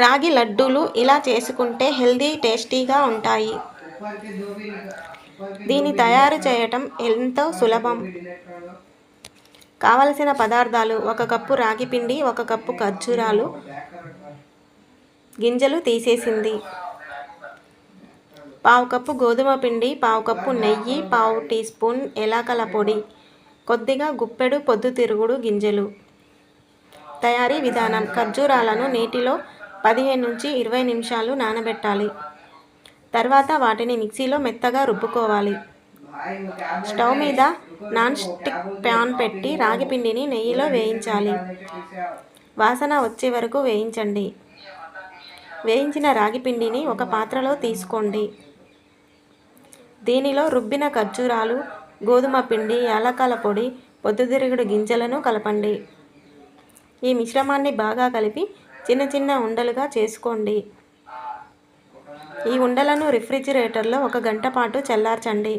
రాగి లడ్డూలు ఇలా చేసుకుంటే హెల్దీ టేస్టీగా ఉంటాయి. దీని తయారు చేయటం ఎంతో సులభం. కావలసిన పదార్థాలు ఒక కప్పు రాగి పిండి ఒక కప్పు ఖర్జూరాలు గింజలు తీసేసింది. పావు కప్పు గోధుమ పిండి పావు కప్పు నెయ్యి పావు టీ స్పూన్ ఎలాకల పొడి కొద్దిగా గుప్పెడు పొద్దుతిరుగుడు గింజలు. తయారీ విధానం ఖర్జూరాలను నీటిలో పదిహేను నుంచి ఇరవై నిమిషాలు నానబెట్టాలి. తర్వాత వాటిని మిక్సీలో మెత్తగా రుబ్బుకోవాలి. స్టవ్ మీద నాన్ స్టిక్ ప్యాన్ పెట్టి రాగి పిండిని నెయ్యిలో వేయించాలి. వాసన వచ్చే వరకు వేయించండి. వేయించిన రాగి పిండిని ఒక పాత్రలో తీసుకోండి. దీనిలో రుబ్బిన ఖర్జూరాలు గోధుమ పిండి యాలకాల పొడి పొద్దుతిరుగుడు గింజలను కలపండి. ఈ మిశ్రమాన్ని బాగా కలిపి చిన్న చిన్న ఉండలుగా చేసుకోండి. ఈ ఉండలను రిఫ్రిజిరేటర్లో ఒక గంట పాటు చల్లార్చండి.